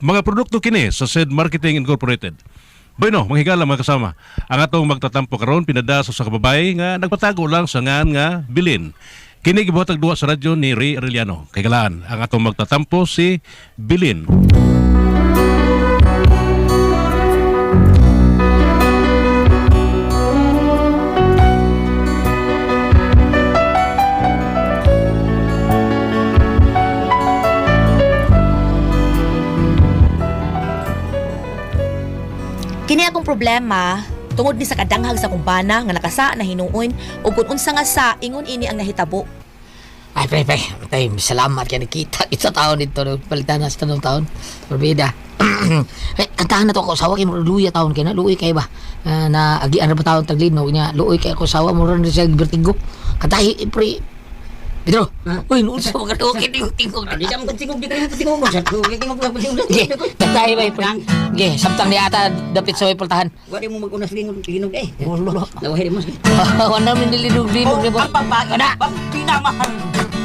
mga produkto kini sa SED Marketing Incorporated. Bueno, mga higala mga kasama, ang atong magtatampo karon pinadaso sa kababay nga nagpatago lang sa ngan nga bilin. Kini gibuhatag duwa sa radyo ni Ray Arellano. Kay galaan, ang atong magtatampo si Bilin. Kini akong problema tungod ni sa kadanghag sa kumbana nga nakasa na hinuon ug kun unsa nga sa ingon ini ang nahitabo. Ay, pre, pre. Tay, salamat kaya nakita kita taon dito. no? Palitan na sa tanong taon. Parbida. eh, kantahan na to ako. Sawa kay luya taon kaya na. Luoy kayo ba? Ah, na agian na ba taon taglino niya. Luoy kayo ako sawa mo rin siya vertigo. Kantahi, eh, pre. Pedro, uy, noon sa mga tukin, tingog-tingog. Di siya magtingog di kayo tingog mo. Sa tingog lang tingog. Ge, kantahi ba, pre? Ge, samtang ni ata dapit sa way pultahan. Wala mo mag-unas tingog tingog eh. Ulo. Nawahi mo. Wala namin nilinog-linog. di ba? Ang Kada. na pinamahal.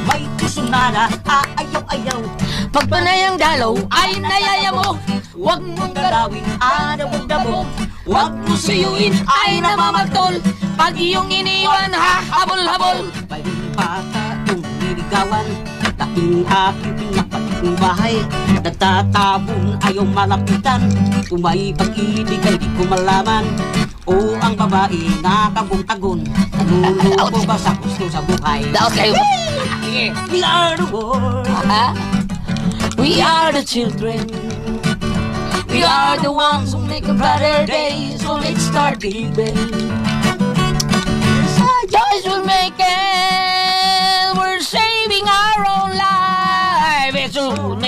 May kusunada, aayaw-ayaw. Pagpanayang dalaw ay nayaya mo Huwag mong galawin, adabog-dabog. Huwag mo suyuin ay namamagtol Pag iyong iniwan ha, habol-habol May niligawan. Laking aking pinapating bahay. Nagtatabon ayaw malapitan. Kung may pag-ibig ay di ko malaman. O ang babae nakagong-tagon. Naluloko ba sa gusto sa buhay? Daos kayo We are the world. We are the children We are the ones who make a brighter day So let's start giving Joys will make it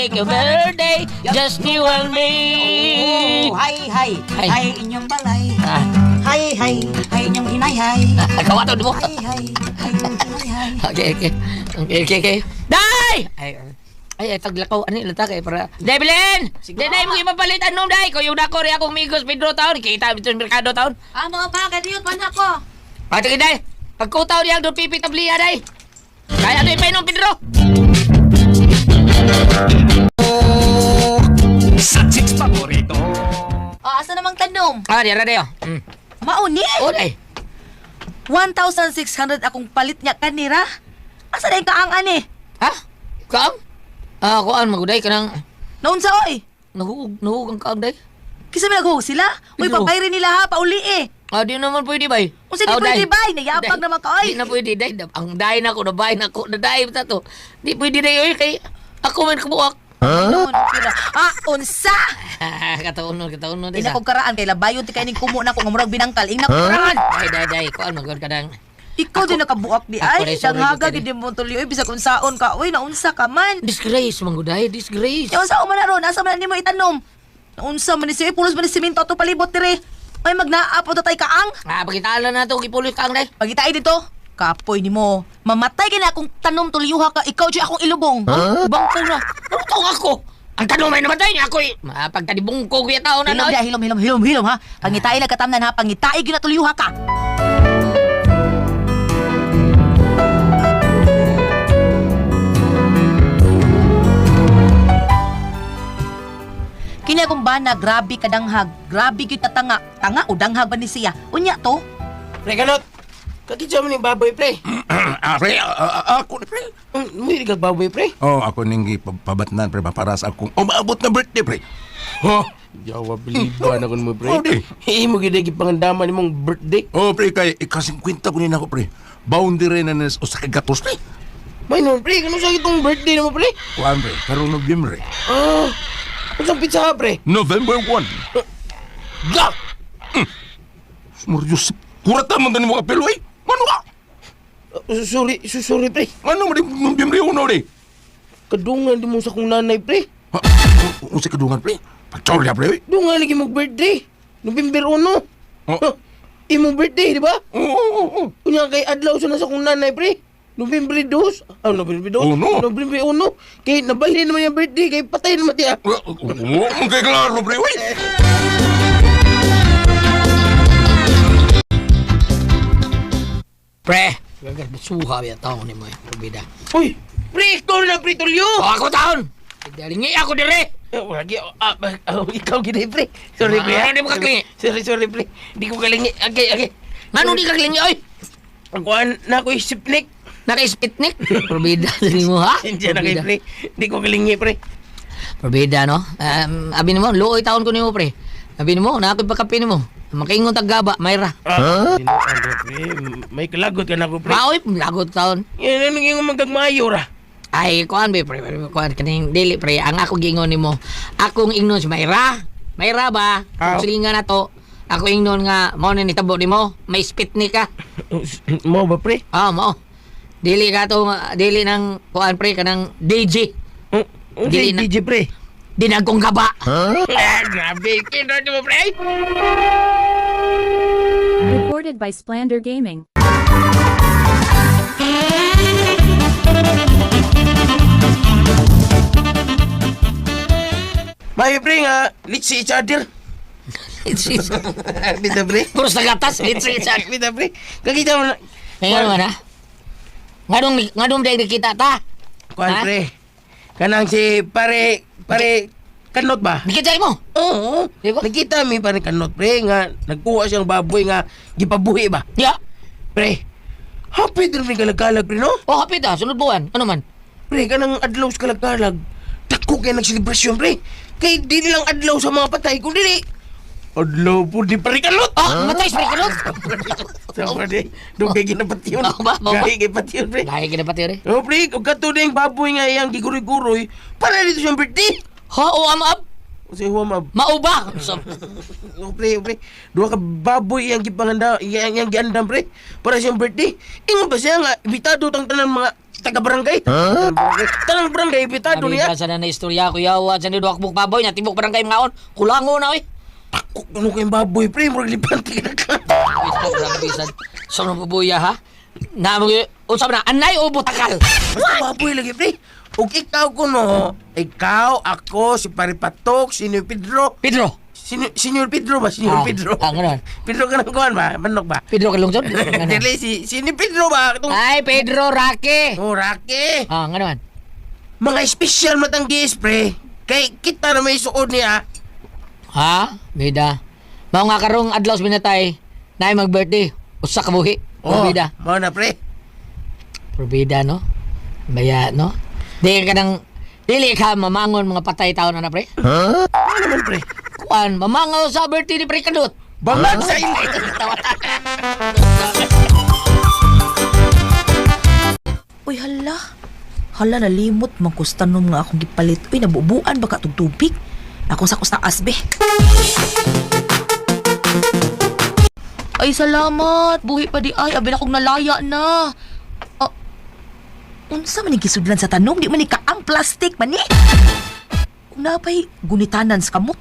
make a better day Just you and me Oh, hay, hay, Hay. hay inyong balay. Ah, Hay, hay, hay inyong hinay-hay. Kawa to, di mo? Hay, hay, hay inyong hinay-hay. Okay, okay. Okay, okay, okay. Day! Ay, ay, ay, taglakaw. Ano yung lata kay para... Debilin! Di na mo ipapalit anong day. Kung yung dako rin akong migos Pedro taon. Kita ito yung merkado taon. Ah mga pa kadiyot man ako. Pati ka day. Pagkutaw niya doon pipi tabliya day. Kaya ano yung painom Pedro? Sa chicks paborito. Ah asa namang tanom? Ah, diyan na dayo. Hmm. Mauni. O, day. 1,600 akong palit niya kanira. Asa day kaang ani? Ha? Kaang? Ah, kuan maguday ka nang... Naunsa oy? Nahuhug, nahuhug ang kaang day. Kisa may naghuhog sila? Uy, Ikaw. papayri nila ha, pauli eh. Ah, di naman pwede bay. Kung di pwede bay, nayabag naman ka oy. Di na pwede day. Ang day na ko, nabay na ko, naday na to. Di pwede day oy kay... Ako man. Noon, sila. Ah, unsa? kataunon, kataunon. Di na kong karaan kay labayon ti kay ning kumo na ko nga murag binangkal. Ing na ko karaan. Day, day, day. Kuan, magod ka nang... Ikaw din nakabuak di ay. Dangaga gid mo tuloy oy bisag unsaon ka. Uy, naunsa ka man. Disgrace, mangguday, disgrace. Yung sa man ron, asa man nimo itanom? Naunsa man ni siya, pulos man ni simento to palibot dire. Ay magnaapo ta tay kaang. Ah, pagkitala na to, kipulis ka ang day. Pagitay dito, kapoy nimo. Mamatay kina akong tanom tuliyuha ka, ikaw di akong ilubong. Ibang ko na. Ano tong ako? Ang tanong may namatay niya ako eh. Mapagtanibong ko kuya tao na Hilom na. dia, hilom, hilom, hilom, hilom ha. Pangitay na katamnan ha, pangitay gyud na tuliyuha ka. Kini akong bana, grabe kadanghag. Grabe gyud katanga. Tanga o danghag ba ni siya? Unya to? Pre, Kakitsa mo ni baboy, pre. ah, pre, ah, ah, ako na, pre. May kag baboy, pre. Oh, ako ning pabatnan, pre, para sa akong umaabot na birthday, pre. Oh, Jawa, biliban ako mo, pre. Oh, di. Hii mo gina gipangandaman ni mong birthday. oh, pre, kay ika-50 ko nina ako, pre. Boundary na nas o sa kagatos, pre. May nun, pre. Kano sa itong birthday na mo, pre? Kuan, pre, karong November. Ah, Ang pizza pre? November 1. Gak! Sumuryos, kurata man tanin mo kapelo, eh. Ano ka? Uh, sorry, so- sorry, pre. Ano mo di November 1, di? Kadungan di mo sa kong nanay, pre. Ha? Kung sa kadungan, pre. Pagchorya, pre. Dungan lagi mo birthday. November 1. Oh. Huh. Imo birthday, di ba? Oo, oo, oo. Kunya kay adlaw sa nasa kong nanay, pre. November 2. Ah, November 2. Uno. November 1. Kay nabahin naman yung birthday. Kay patay naman tiya. Oo, oo, kay klaro, pre, eh. Pre, suha ya tao ni mo eh. Pabida. Uy, pre, ikaw na, pre, tulyo. O ako taon. Dalingi ako dire. Eh, Lagi, ah, ah, oh, ikaw gini, pre. Sorry, pre. Ah, ah. di mo kaklingi. Sorry, sorry, pre. Di ko kalingi. Okay, okay. Ngano di ka klingi oy? Ang kuhan na ako isipnik. Naka-spitnik. Probida din mo ha? Hindi na kay, pre. Di ko kalingi, pre. Probida no. Um, abi nimo luoy taon ko nimo pre. Abi nimo na ako pagkape nimo. Makaingon tag-gaba, Mayra. Ah, huh? May kalagot ka na ako, pre. Maoy lagot taon. Yan ang naging magagmayo ra. Ay, kuan be pre, pre kuan kaning dili pre. Ang ako gingon nimo. Akong ingnon si Mayra. Mayra ba? Ah. Kung silingan na to. Ako ingnon nga mo ni nitabo nimo. May spitnik ka. Mo ba, pre? Ah, mo. Dili ka to dili nang kuan pre kanang DJ. Oh, Dili Okay, na- DJ, pre. Dinagkong gaba. Ah, grabe. Kino mo, pre? Recorded by Splander Gaming. May, pre, nga. Let's see each other. It's it's Bita, pre. Puro sa gatas. It's it's Bita, pre. Kakita mo na. Ngayon naman ha? Nganong, nganong dahil nakita ta? Kuhan, Ha? pre. Kanang si pare, pare, kanot ba? Nakita mo? Oo. Di ba? Nakita mi pare kanot, pre, nga nagkuha siyang baboy nga gipabuhi ba? Ya. Pre, hapit rin may kalagkalag, pre, no? Oh, hapit ah. Sunod buwan. Ano man? Pre, kanang adlaw sa kalagkalag. Dako kaya nagselebrasyon, pre. Kay dili lang adlaw sa mga patay, kung dili. Adlaw po di pare kanot. Ah, matay sa kanot. Sa pare, dugay ginapati yun. Oo ba? Oo ba? Gaya gipati yun, pre. Lahi ka na pati rin. Oh, pre, kung kato na yung baboy nga iyang giguroy-guroy, para dito siyang birthday. Ha, o amab. Kasi huwag mab. Mauba. So, Oh, pre, pre. Dua ka baboy yang gipanganda, yang yang giandam pre. Para siyang birthday. Ingon ba siya nga ibitado tang tanan mga taga barangay? Huh? Tanang barangay ibitado Sabi niya. ka sa na istorya ko yawa sa ni Duakbuk Baboy niya tibok barangay mga on. Kulango na oy. Ako ano kayong baboy pre, murag lipanti na ka. Ito grabe bisan. Sa nang babuya ha. Na mo unsa na anay o butakal. Basta baboy lagi pre. Ug ikaw kuno, ikaw, ako, si Paripatok, si Senyor Pedro. Pedro. Senyor, Senyor Pedro ba? Senyor Ah, Pedro. ah, ganun. Pedro ka kuhan ba? Manok ba? Pedro kalungsod. Dili, si, si Pedro ba? Itong, Ay, Pedro Roque. oh, Rocky. Ah, nga naman. Mga special matanggi pre. Kay kita na may suod niya. Ha? Bida. Mao nga karong adlaw sa binatay, na mag-birthday. Usa ka buhi. Oh, bida. Mo na pre. Probida, no? Baya, no? Di ka nang... Dili ka mamangon mga patay tao na na, pre. Ano naman pre? Kuan, mamangaw sa birthday ni Pre Kadut. Bangag sa ili. Uy, hala. Hala, nalimot. Magkustanom nga akong gipalit. Uy, nabubuan ba ka itong tubig? Akong sakos ng asbe. Ay, salamat. Buhi pa di ay. Abi na akong nalaya na. Ah, unsa man yung gisudlan sa tanom? Di man ni kaang plastic man ni. Kung napay gunitanan sa kamot.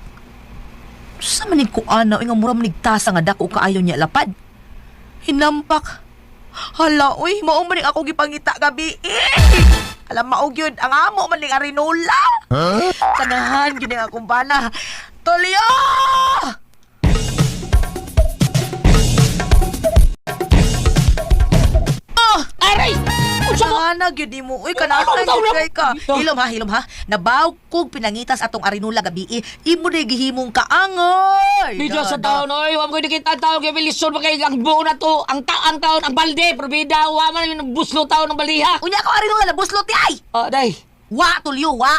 Sa man ni kuana, nga mura manigtasa nga dako kaayo niya lapad. Hinampak. Hala, uy, mao man ning ako gipangita gabi. Eh! Alam mao gyud ang amo man ning arinola. Huh? Kanahan gid ang akong bana. Tolyo! Unsa mo? Sana gyud mo. Uy, Ano, na taon gyud na? kay ka. Hilom ha, hilom ha. Nabaw kog pinangitas atong arinola gabi. Imo na gihimong kaangoy. Bida sa taon, oy, wa mo ko'y nakita ang taon kay Bilisol pa kay ang buo na to, ang taang taon, ang balde, probida, wa man yung buslo taon ng baliha. Unya ko arinola labos loti ay. Ah, day. Wa tulyo wa.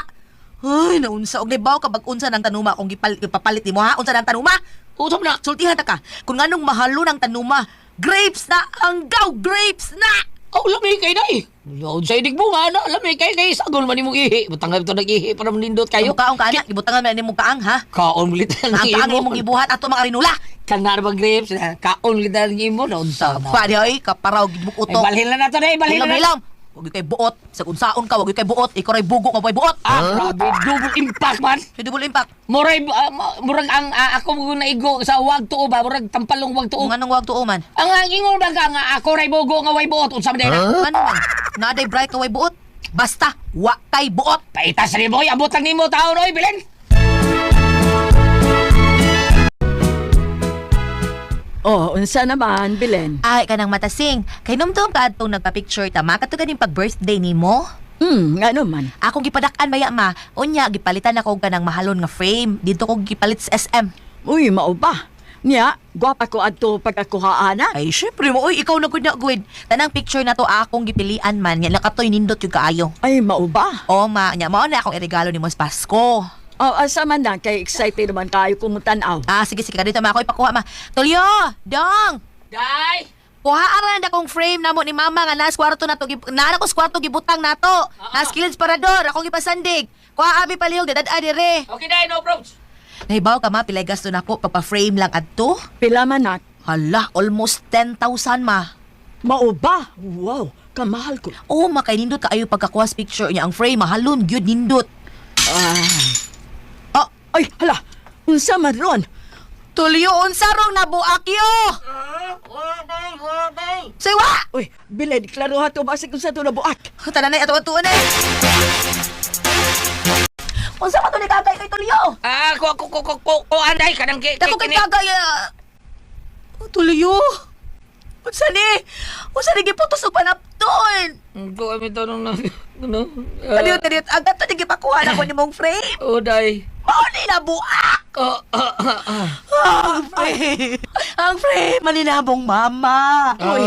Ay, naunsa og nibaw ka bag unsa ng tanuma kung ipapalit nimo ha? Unsa ng tanuma? Usap na. Sultihan ta ka. Kung nganong mahalo ng tanuma, grapes na ang gaw grapes na. Oh, lamay kay day. Yun sa idig bunga na, lamay kay kay sagol man imong ihi. Butang ito nag-ihi para manindot kayo. Kaong ka anak, ibutangan man nimo kaang ha. Kaon ulit na Ang kaang imong ibuhat ato mga rinula. Kanar ba grapes? Kaon ulit na nimo na unsa na. Pa di ay kaparaw gid Ay, balhin na nato day, balhin na. hilam. Wag kay buot. Sa unsaon ka, wag kay buot. Ikaw ray bugo maboy buot. Ah, grabe, double impact man. Sa double impact. Muray, ah, ma- murag ang ah, ako mo naigo sa wag tuo ba, murag tampalong wag tuo. Kung anong wag tuo man. Ang ang ingon ka nga ako ray bogo nga way buot unsa man na? Ano man? Naday bright ka way buot. Basta wa kay buot. Paitas ni boy, abot lang nimo taon oy, bilen. Oh, unsa naman, Bilen? Ay, kanang matasing. Kay numdum ka atong nagpa-picture tama kato ganing pag-birthday nimo. Hmm, nga naman. Akong gipadak-an maya ma. Unya gipalitan ako kanang mahalon nga frame. Dito ko gipalit sa SM. Uy, mao ba? Niya, gwapa ko adto pagkakuhaana. Ay, syempre mo. Uy, ikaw na gud na gud. Tanang picture na to akong gipilian man. Nya nakatoy nindot yung kaayo. Ay, mao ba? O ma, nya mao na akong iregalo ni Mos Pasko. Oh, asa man na, kay excited naman kayo kung mutanaw. Ah, sige sige dito ma ako ipakuha ma. Tulyo, dong. Day! Kuha aran akong frame namo ni mama nga nas kwarto nato gib naa ko sa kwarto gibutang nato. Nas skills parador akong gipasandig. Kuha abi palihog dadad dire. Okay, Day, no problems. Nahibaw ka ma pilay gasto nako pagpa-frame lang adto. Pila man nak? Hala, almost 10,000 ma. Mao ba? Wow, kamahal ko. Oo, makay nindot kaayo pagkakuha sa picture niya ang frame mahalon gyud nindot. Ah, ay, hala. Unsa man ron? Tulyo unsa rong nabuak yo? Say wa? Uy, bilay deklaro ha to basig kung sa to nabuak. Tanan na ato ato na. Unsa man to ni kagay kay Tulyo? Ah, ko, ko, ko, ko, ko, ko, anday, kanang ki, Dako kay kagay. ah. Tulyo. Unsa ni? Unsa ni giputos og panapton? Ko, kami to nung, ano, Tadiyo, tadiyo, agad to gipakuha na ko ni mong frame. oh, Day. Mao ni nabuak. Oh, ah, ah, ah. Ang. Ang frame maninabong mama. Uy,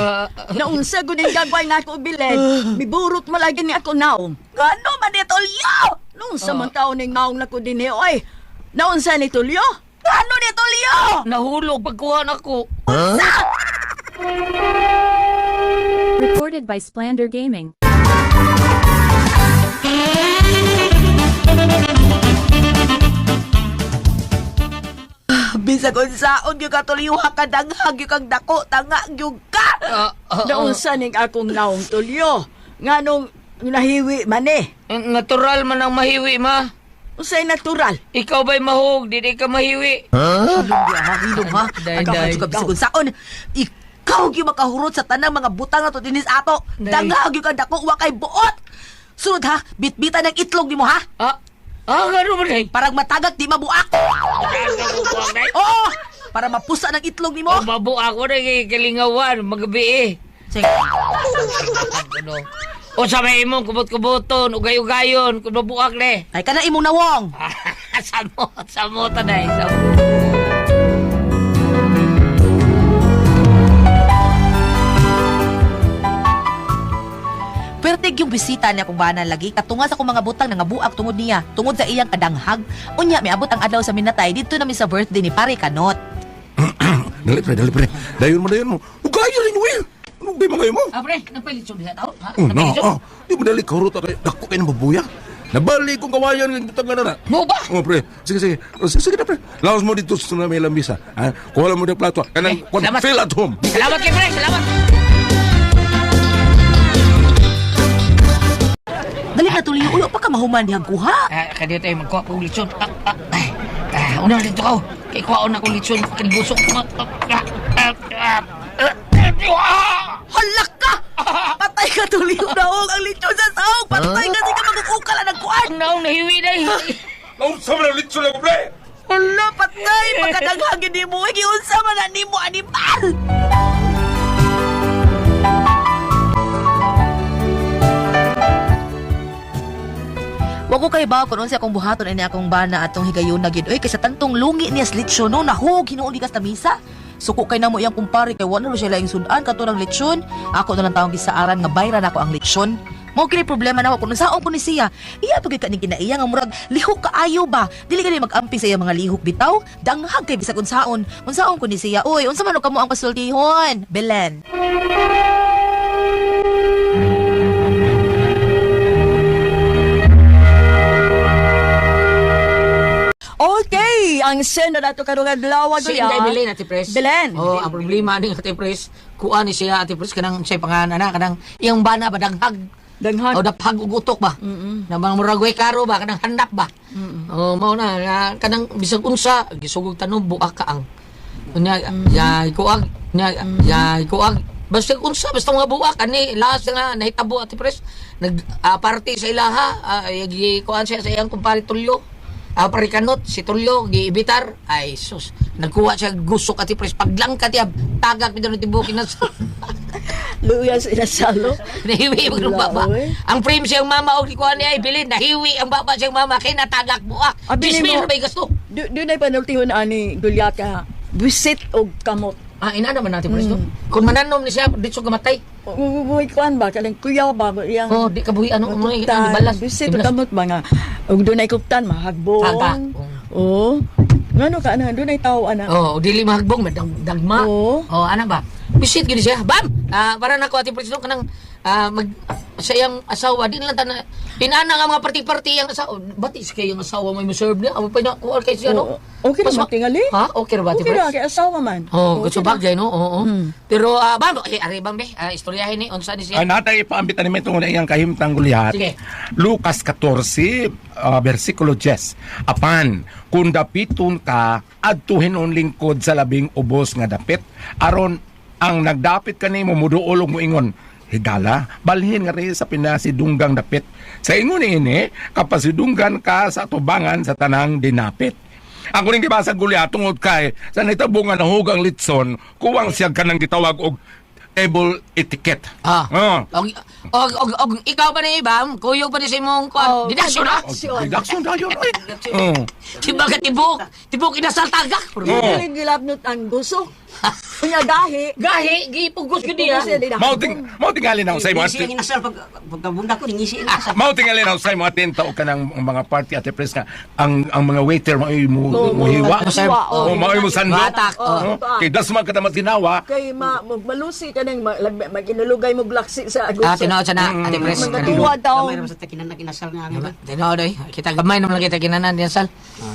naunsa gud ning gagway na ako bilay. Miburot mo lagi ni ako naong. Gano man ni Tulyo? Nung sa man taon ning naong na ko din eh, oy. Naunsa ni Tulyo? Gano ni Tulyo? Nahulog pagkuha na ko. Recorded by Splander Gaming. Bisag unsaon gyud ka Tulyo ha kadanghag gyud kang dako tanga gyud ka. Ah, ah, ah. Naunsa ning akong naong Tulyo? Nganong nahiwi man eh. Natural man ang mahiwi, ma. Unsay natural? Ikaw ba'y mahog? Di ka mahiwi. Hilong ha, hilong ha. Ang day. ka bisag unsaon. Ikaw gyud makahurot sa tanang mga butang na to dinis ato. Day. Dangag gyud kang dako wa kay buot. Sunod ha, bitbitan ng itlog nimo ha. Ah, ah, gano'n ba, Day? Parang matagak di mabuak. Day. Oo! Para mapusa ng itlog nimo. Oh, mabu ako na kay kalingawan, magabi eh. Sige. Ano? O sa may imong kubot-kuboton, ugay-ugayon, kung mabuak ne. Ay ka na imong nawong. sa mo, sa mo tanay, Pertig yung bisita niya kung bana lagi katunga sa akong mga butang nga buak tungod niya tungod sa iyang kadanghag unya may abot ang adlaw sa minatay dito namin sa birthday ni pare kanot Dali pre, dali pre. Dayon mo, dayon mo. Ugayo rin eh. Ano ba mga mo? Ah, pre, nagpalit siya tao? Ha? Oh, no, Nagpalit oh. Di mo dali karot ako. Dako kayo ng babuya. Nabali kong kawayan ng butang na na. Mo ba? Oh, pre. Sige, sige. Oh, sige, sige na, pre. Laos mo dito sa may lambisa. Ha? Kuha lang mo ng plato. Kanang, Eh, kuha salamat. feel at home. Salamat kay pre, salamat. Dali na tuloy ulo pa ka mahuman dihang kuha Ah, kadi tayo magkuha ko lechon. Ah, ah, ay. Ah, una dito ko. Kay kuha na ko lechon, kinbusok ko. Ah, ah, ah, ah, ah, ah. halak ka patay ka tuloy daog ang lechon sa saog patay ka di ka magukukala ng kuan Naong nahiwi na eh. Ang sama na litso na ko, pre. hala patay pagkadanghagin ni mo giunsa man na nimo animal Wa ko kay ba kung unsa akong buhaton ini akong bana atong higayon na gid. Oy kay sa tantong lungi niya lechon no nahug hinuon di ka sa misa. Suko kay namo iyang kumpare kay wala siya laing sudan kato ng lechon. Ako na lang taong gisaaran nga bayran ako ang lechon. Mao kini problema na ako kung saon ko ni siya. Iya pagay ka ni kinaiya nga murag lihok kaayo ba. Dili ka ni mag-ampi sa iya mga lihok bitaw. Danghag kay bisag unsaon. Unsaon ko ni siya. Oy, unsa man og kamo ang pasultihon? Belen. Okay, ang sena nato karong adlaw Si Kuya. Inday Belen, Ate Pres. Belen. Oh, ang problema ni Ate Pres, kuha ni siya Ate Pres kanang siya pangalan na kanang iyang bana ba daghag. Danghan. O daphag ug utok ba? Na mga muragway karo ba kanang handap ba? Oh, mao na na, kanang bisag unsa gisugog tanom buak kaang. Unya ya kuag nya ya kuag basta unsa basta mga buak ani laas nga nahitabo Ate Pres. Nag ah, party sa ilaha, uh, kuan siya sa iyang kumpare Tulyo. Parikanot, si Tulyo, giibitar. Ay, sus. Nagkuha siya gusok ati pres. Paglangkat niya, tagak mi doon tibukin na. Luya sa inasalo. Nahiwi mo ng baba. Ang frame siyang mama o ikuha niya ay bilin. Nahiwi ang baba siyang mama kay natagak buak. Mo. na may gusto. Doon ay panultihon ani Gulyaka. Busit o kamot. Ah, ina naman natin, Presto. Kung mananom ni siya, dito gamatay. Ubuhay kuan ba? Kanang kuyaw ba? Iyang Oh, di kabuhi ano, mga Kuktan, ikan balas. Kamot ba nga? Og doon ay kuktan, mahagbong. Taga. Oo. Ngano ka na? Doon ay tao, ana. Oh, dili mahagbong, dagma. Oo. Oh, ana ba? Bisit gini siya. Bam! Ah, para nako ati Presto kanang ah, mag sa iyang asawa di lang tana inana nga mga party-party ang asawa bati sa kayong asawa may mo-serve niya awa pa niya kuha kay siya no. Okay Mas naman ma- tingali. ha okay ra ba Okay ra, kay asawa man. Oh, Okay gusto ra. bagay no oo Hmm. pero ah bam eh ari bam be ah, istoryahin ni unsa ni siya Ay, natay ipaambit na namin itong iyang kahimtang Goliath. Sige. Lucas 14, uh, versikulo 10. Apan, kung dapiton ka, adtuhin on lingkod sa labing ubos nga dapit, aron ang nagdapit kanimo muduolog mo ingon, higala, balhin nga rin sa pinasidunggang dapit. Sa ingon ini, kapasidunggan ka sa tubangan sa tanang dinapit. Ang kuning gibasa Goliath tungod kay sa nitabungan ng hugang litson, kuwang siya kanang gitawag og table etiquette. ah Ah. og, og, og, og, ikaw pa ni ibam kuyog pa ni sa imong kuan Oh, didasyon ha Didaksyon. Redaction tayo, ay. Oh. Tiba ka tibok tibok inasal tagak Oh. Gilabnot ang guso. Kunya dahi. gahi gipugos ko diya. Mao ting mao tingali na usay mo Ngisi ang atin. inasal pag pagkabunda ko ngisi ang inasal. Mao tingali na usay mo atin tao ka ng mga party at press nga ang ang mga waiter mo mo mo hiwa. mo hiwa, Oh, oo. mao mo sando. Batak, Oh. oo. Kay das man ka tamat ginawa. Kay ma magmalusi ka nang ma- lag- maginulugay mo glaksi sa gusto. ah tinuod sa na ate pres Magkatuwa daw. Gamay naman sa takinan na kinasal nga nga. tinuod ay kita gamay naman lang kita kinanan diyan sal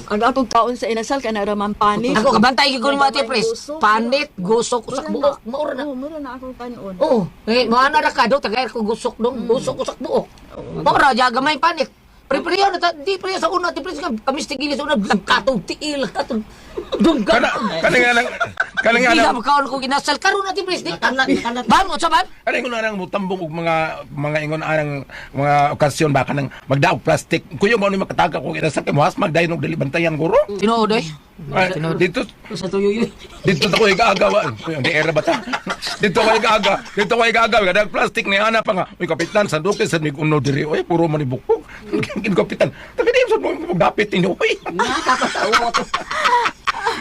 Ang atong taon sa inasal ka na raman panis. Ako kabantay gyud ko mo ate pres. Gusto. Panit, gusok, usak buok, maura na. Oo, mura na ako kanon. Oh, eh mo ana ra ka do tagay ko gusok dong, gusok usak buok. Maura ja gamay panit. Pre-pre na di pre sa una ate pres nga kami stigili sa una katong tiil katong dunggan. Kana kana nga nang kana nga Hindi nang na makaon ko ginasal karon ate pres di. Kanat kanat. Bam, unsa bam? Ano yung nang mutambong og mga mga ingon anang mga okasyon ba kanang magdaog plastic. Kuyo mo ni makataga ko ina sa kay mas magdayon og dili bantayan guro. Tinuod ay. Dito Sa tuyuyoy. dito ko igagawa. Di era ba ta? Dito ko igaga. Dito ko igaga. Kada plastic ni ana pa nga. Uy kapitan sa duke sa mig uno diri. Uy puro man ibukog. Kin kapitan. Tabi di sa mo dapit ninyo. Uy. Nakakatawa to.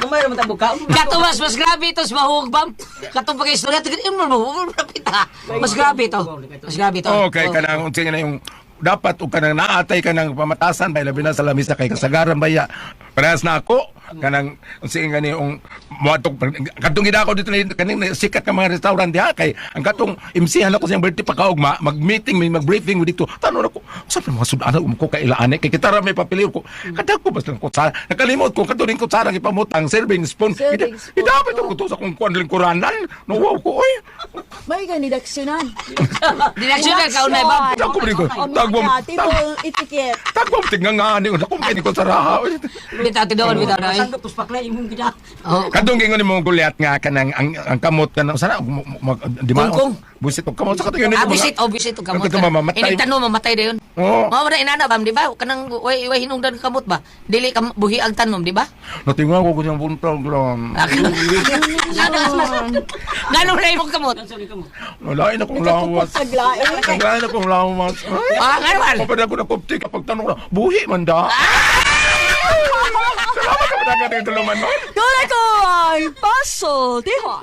Gamay naman ta buka. Kato mas mas grabe ito sa mahug bam. Katong pag-istorya tigil mo mo. Mas grabe ito. Mas grabe ito. Okay kanang unsa na yung dapat o kanang naatay ka ng pamatasan bay labi na sa lamisa kay kasagaran baya parehas na ako kanang unsa nga ni yung moatok katong gida ko dito ni kaning sikat ka mga restaurant diha kay ang katong MC ako sa birthday pa kaog ma mag-meeting may mag-briefing mo dito. Tanong ako sa mga sudan um ko kailaan kay kita ra may papiliw ko kada ko basta ko sa nakalimot ko katuring ko sarang ipamutang serving spoon Serving spoon, idapit ko to sa kung kuan lingkuranan no wow ko oy May gani daksyonan. Direksyon ka kaunay bam. Ako ba ko? Tagwam. tibol etiket. Tagwam tingnan nga ni ako kay ko sa raha. Bitaw tinuod bitaw na ay. Sandok tus pakla imong gida. Oh. Kadong gingon mo gulyat nga kanang ang, ang kamot kanang mo- di ba? Kungkung. Busit og kamot sa katong yun. Ah, bisit, oh, bisit o kamot. Inigtan mo, mamatay na yun. Oo. Mga wala inana, bam, di ba? Kanang, way, way hinungdan kamot ba? Dili ka buhi ang tanom, di ba? Natingan ko kunyang buntag lang. Ganong na imong kamot? Wala na kong lawas. Saglain. Wala na kong lawas. Ah, nganuan. Kapag ako na kupti kapag tanong na, buhi man da. Salamat kapag ako na ito naman. no? Tulad ko ay paso. Tiho.